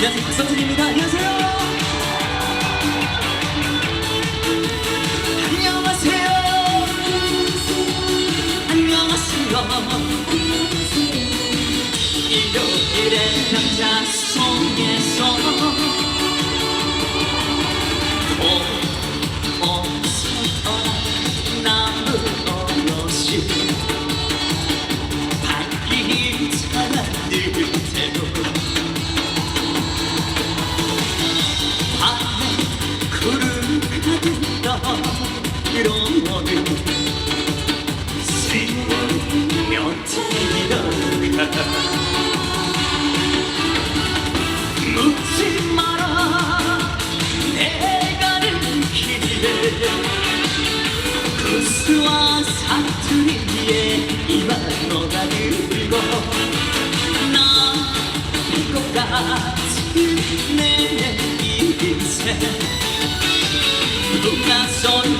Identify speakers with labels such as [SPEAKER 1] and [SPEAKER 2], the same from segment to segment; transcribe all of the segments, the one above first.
[SPEAKER 1] 안녕하세요. 박성준입니다. 안녕하세요. 안녕하세요. 안녕하세요. 일요일의 남자 속에서 내 인생. 누가 손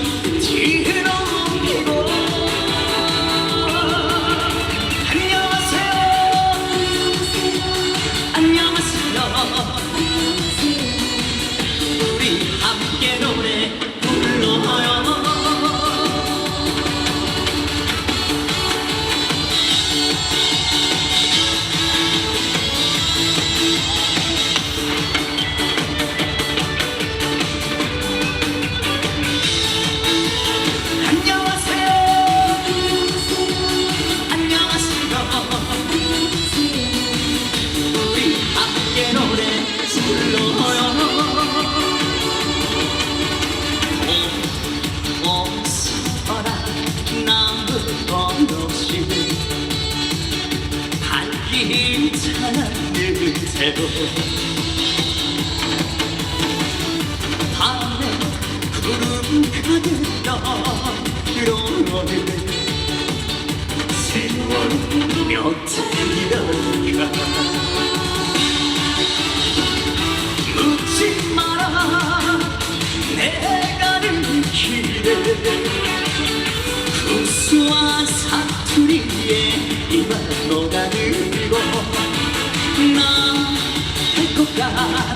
[SPEAKER 1] 찬한 느새로 밤에 구름 가득 떠들어오는 세월 며칠이던가 묻지 마라 내 가는 길에 구수와 사투리에 이만 녹아들 고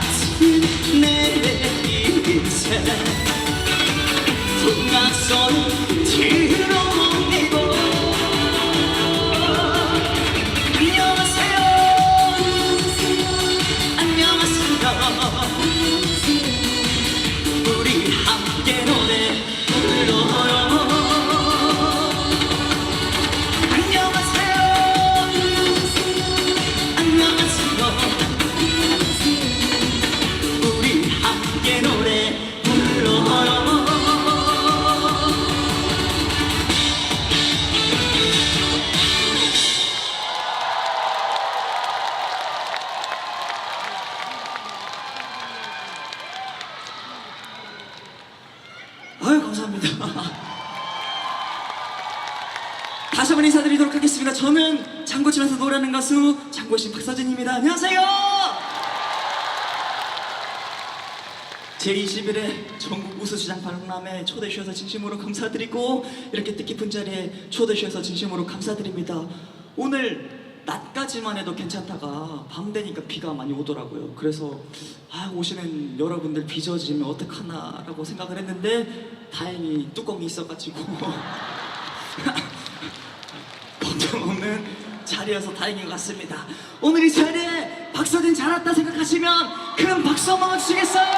[SPEAKER 1] 감사합니다. 다시 한번 인사드리도록 하겠습니다. 저는 장고 치면서 노래하는 가수 장고신 박서진입니다. 안녕하세요. 제21회 전국 우수시장 박람회 초대해 주셔서 진심으로 감사드리고 이렇게 뜻깊은 자리에 초대해 주셔서 진심으로 감사드립니다. 오늘 낮까지만 해도 괜찮다가 밤 되니까 비가 많이 오더라고요. 그래서 아 오시는 여러분들 비 젖으면 어떡하나라고 생각을 했는데 다행히 뚜껑이 있어가지고 걱정 없는 자리여서 다행인 것 같습니다. 오늘 이 자리에 박서진 잘 왔다 생각하시면 큰 박수 한번 주시겠어요?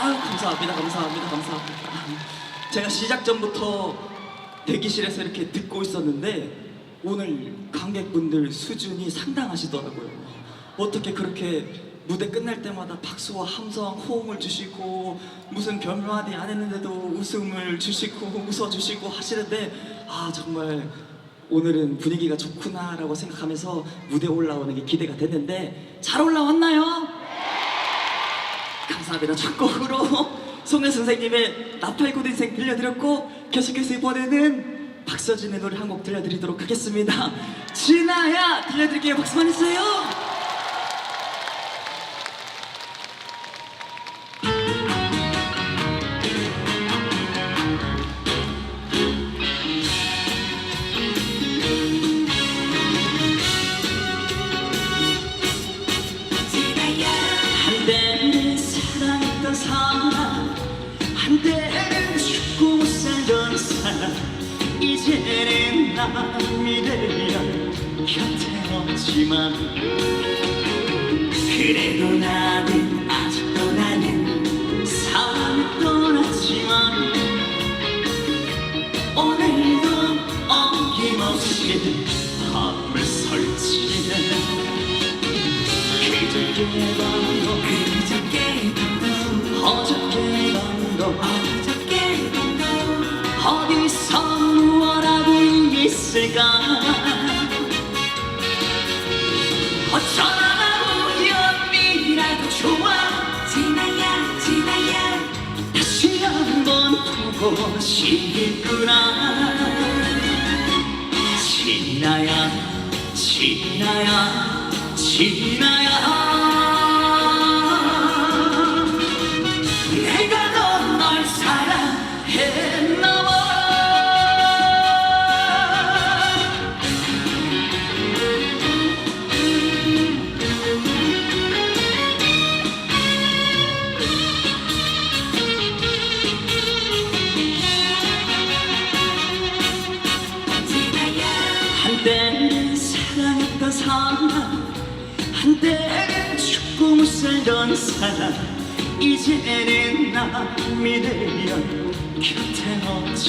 [SPEAKER 1] 아유 감사합니다 감사합니다 감사합니다 제가 시작 전부터 대기실에서 이렇게 듣고 있었는데 오늘 관객분들 수준이 상당하시더라고요 어떻게 그렇게 무대 끝날 때마다 박수와 함성 호응을 주시고 무슨 별명 하디 안 했는데도 웃음을 주시고 웃어주시고 하시는데 아 정말 오늘은 분위기가 좋구나라고 생각하면서 무대에 올라오는 게 기대가 됐는데 잘 올라왔나요? 감사합니다. 첫 곡으로 송혜 선생님의 나팔 고인생 들려드렸고 계속해서 이번에는 박서진의 노래 한 곡 들려드리도록 하겠습니다. 진아야 들려드릴게요. 박수 많이 주세요. 되려 곁에 없지만 그래도 나는 아직도 나는 사랑을 떠났지만 오늘도 어김없이 밤을 설치네 그저께 밤도 있을까? 어쩌나 우연이라도 좋아.
[SPEAKER 2] 지나야 지나야.
[SPEAKER 1] 다시 한번 보고 싶구나. 지나야 지나야 지나야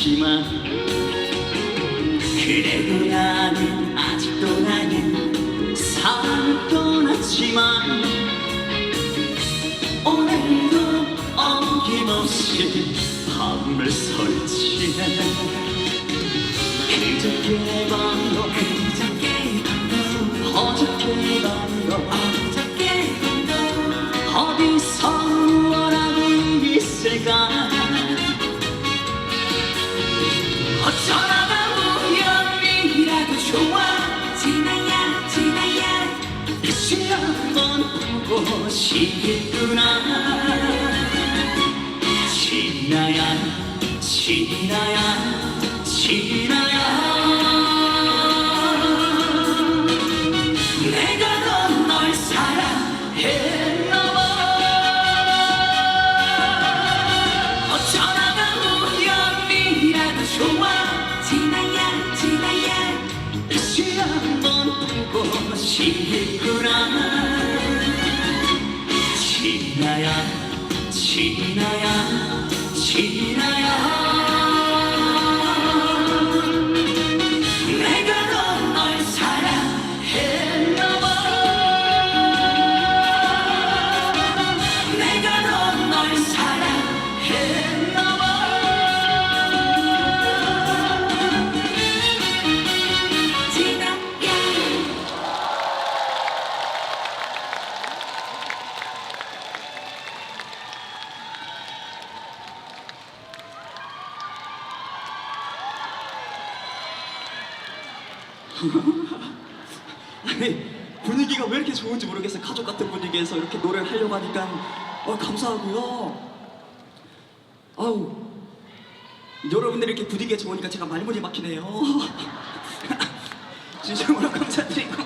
[SPEAKER 1] 없지만 그래도 나는 아직도 나는 사랑을 떠났지만 오늘도 어김없이 밤을 설치네. 그저께 밤도
[SPEAKER 2] 그저께 밤도
[SPEAKER 1] 어저께 밤도 보고 싶구나? 지나야 지나야 지나야
[SPEAKER 3] 감사하고요. 아우 여러분들이 이렇게 분위기가 좋으니까 제가 말문이 막히네요. 진심으로 감사드리고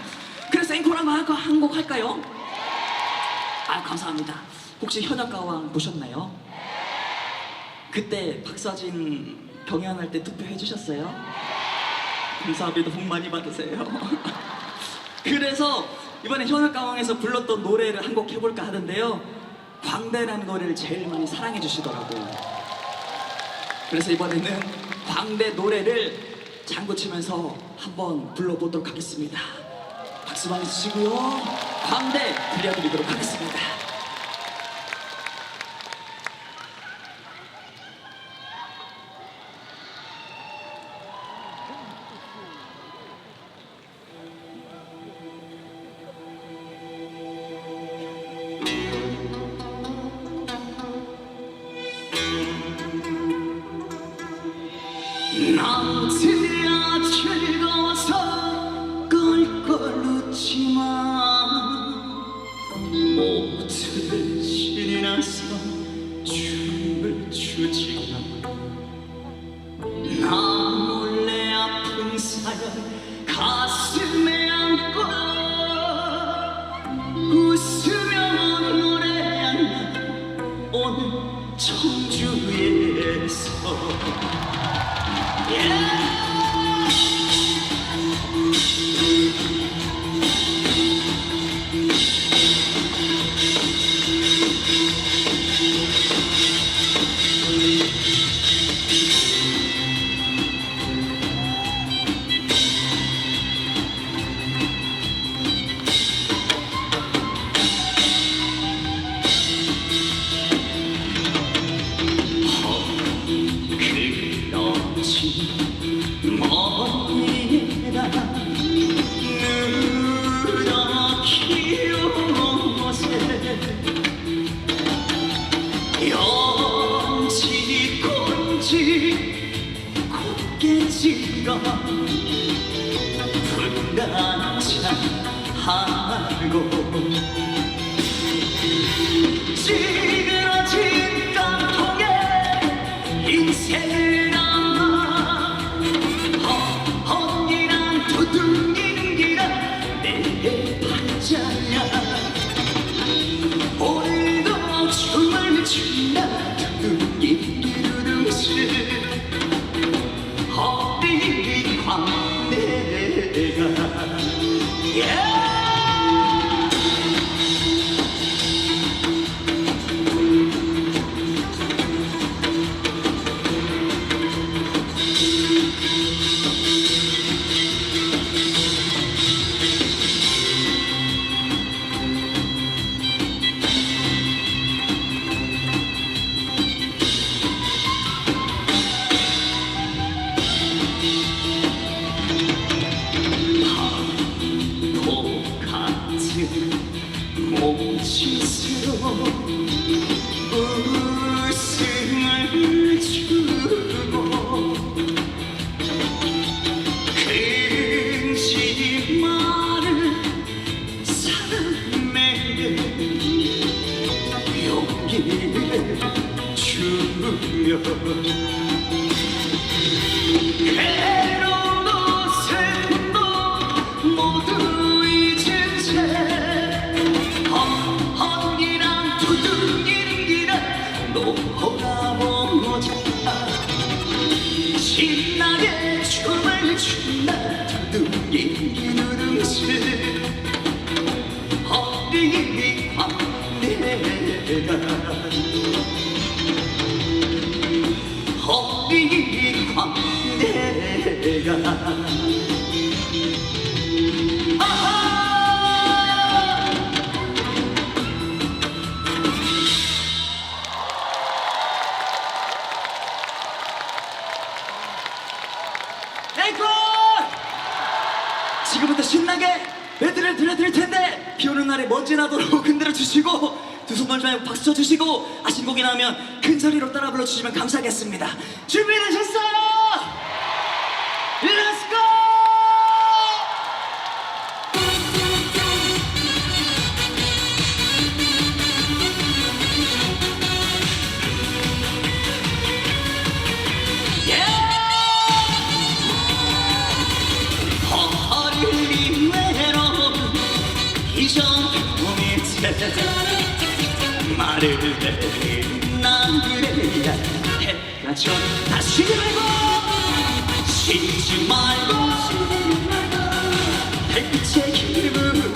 [SPEAKER 3] 그래서 앵콜 한곡 할까요? 아 감사합니다. 혹시 현악가왕 보셨나요? 그때 박서진 경연할 때 투표해 주셨어요? 감사합니다. 복 많이 받으세요. 그래서 이번에 현악가왕에서 불렀던 노래를 한 곡 해볼까 하는데요. 광대라는 노래를 제일 많이 사랑해 주시더라고요. 그래서 이번에는 광대 노래를 장구 치면서 한번 불러보도록 하겠습니다. 박수 많이 주시고요. 광대 들려드리도록 하겠습니다.
[SPEAKER 1] 곤지 곱게 찍어 분간차 하고. 찌 주며
[SPEAKER 3] 앵콜! 지금부터 신나게 매드를 들려드릴 텐데 비 오는 날에 먼지 나도록 흔들어 주시고 두 손 걸지 박수 쳐 주시고 아신 곡이 나오면 큰 소리로 따라 불러 주시면 감사하겠습니다. 준비되셨어요?
[SPEAKER 1] 말을 내린 난 그래야 해가 전 다시 말고 쉬지 말고 햇빛의 기름으로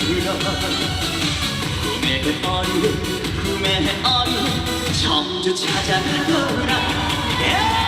[SPEAKER 1] 꿈의 어린 꿈의 어린 청주 찾아가더라 yeah!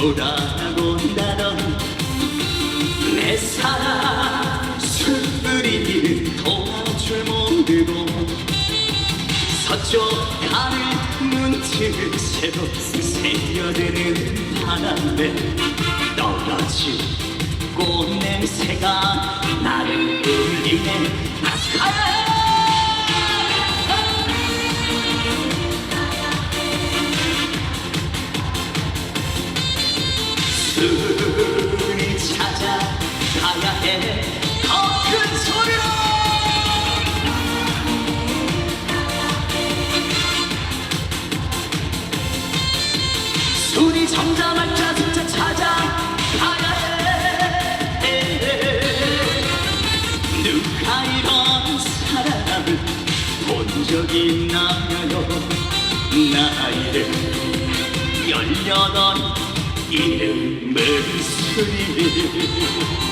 [SPEAKER 1] 돌아온다던 내 사랑 술뿌리길 도망줄 못 들고 서쪽 하늘 눈치를 새로 새겨드는 바람에 떨어진 꽃냄새가 나를 울리네. 있나요. 나이를 열여덟 이름은 순이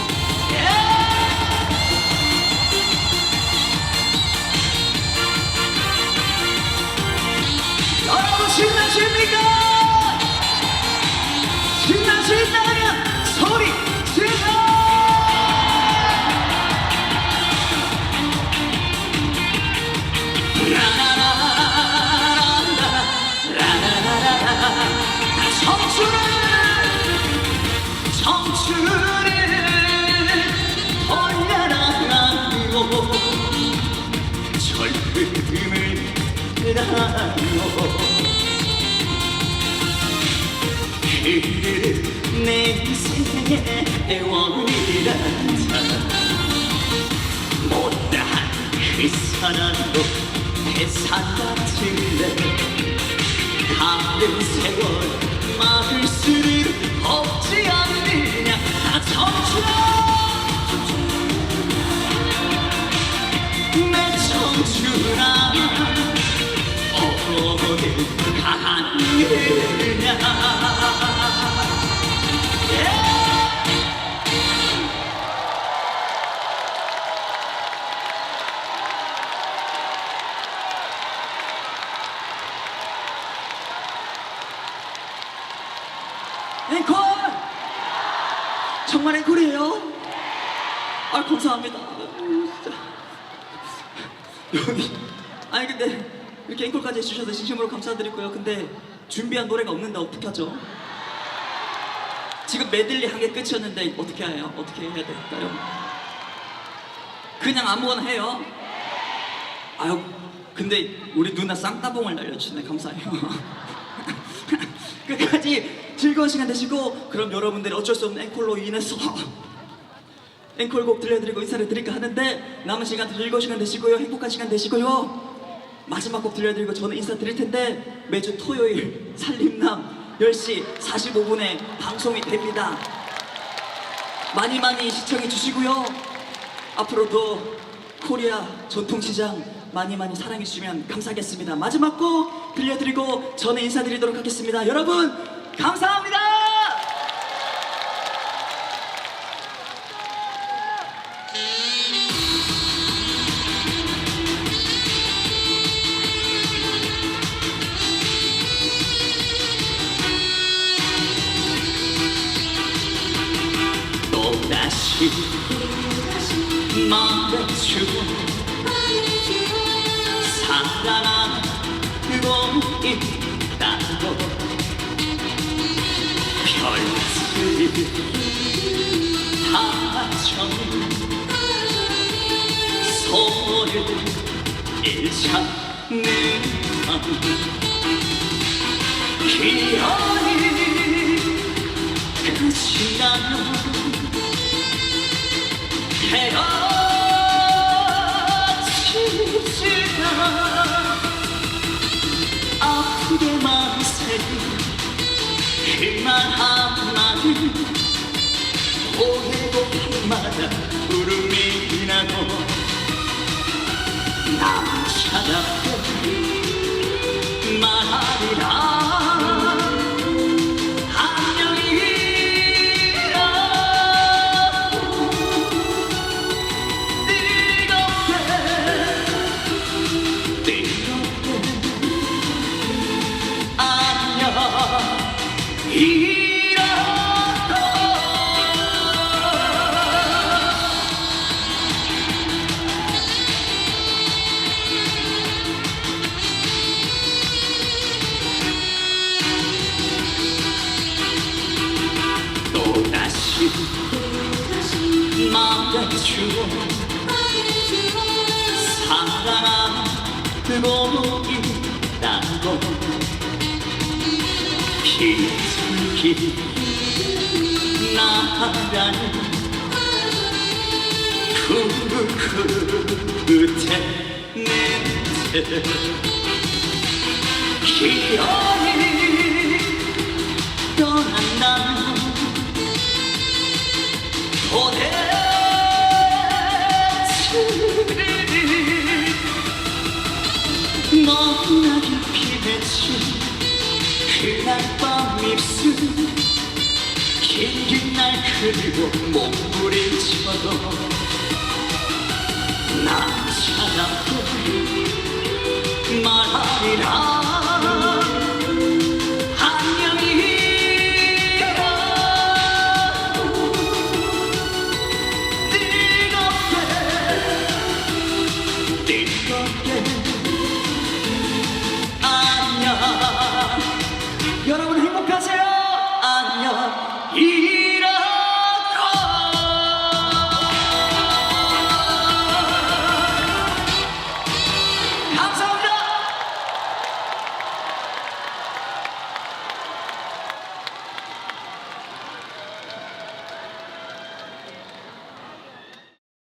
[SPEAKER 1] 내 인생의 애원이란다 못다한 그 사랑도 해산같을래. 가는 세월 막을 수는 없지
[SPEAKER 3] 앵콜! 정말 앵콜이에요? 아 감사합니다. 진짜. 여기 아니 근데 이렇게 앵콜까지 해주셔서 진심으로 감사드리고요. 근데 준비한 노래가 없는데 어떻게 하죠? 지금 메들리 한개 끝이었는데 어떻게 해요? 어떻게 해야 될까요? 그냥 아무거나 해요. 아유 근데 우리 누나 쌍따봉을 날려주네 감사해요. 끝까지 즐거운 시간 되시고 그럼 여러분들이 어쩔 수 없는 앵콜로 인해서 앵콜곡 들려드리고 인사를 드릴까 하는데 남은 시간 즐거운 시간 되시고요 행복한 시간 되시고요 마지막 곡 들려드리고 저는 인사 드릴 텐데 매주 토요일 살림남 10시 45분에 방송이 됩니다. 많이 많이 시청해 주시고요. 앞으로도 코리아 전통시장 많이 많이 사랑해 주시면 감사하겠습니다. 마지막 곡 들려드리고 저는 인사드리도록 하겠습니다. 여러분 감사합니다
[SPEAKER 1] 소를 일찾는 밤 기어이 끝이 나면 헤어지지만 아프게만 새긴 그말 한마디 오해고 밤마다 남 비둘기 나라는 그 끝에 냄새 기어이 떠난 날밤 입술. 긴긴 날 그리고 몸부림쳐도 난 말하리라